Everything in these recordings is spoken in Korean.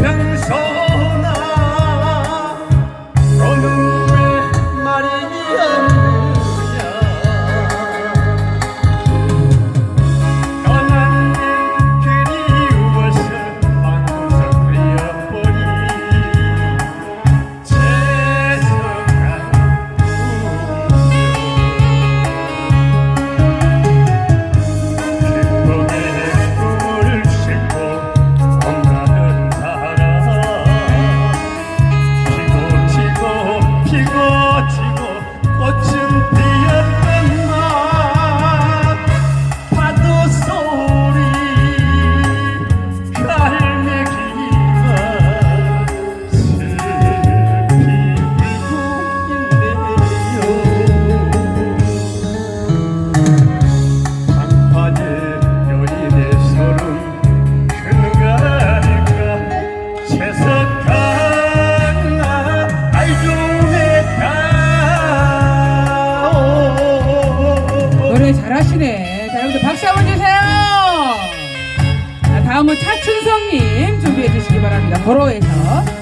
让。 잘하시네. 자, 여러분들 박수 한번 주세요. 자, 다음은 차춘성님 준비해 주시기 바랍니다. 도로에서.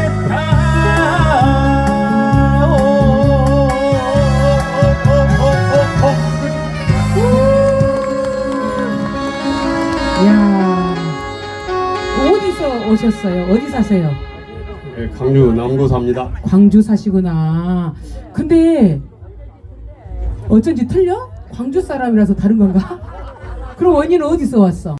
야 어디서 오셨어요? 어디 사세요? 네, 강주 남구 삽니다. 광주 사시구나. 근데 어쩐지 틀려? 광주 사람이라서 다른 건가? 그럼 언니는 어디서 왔어?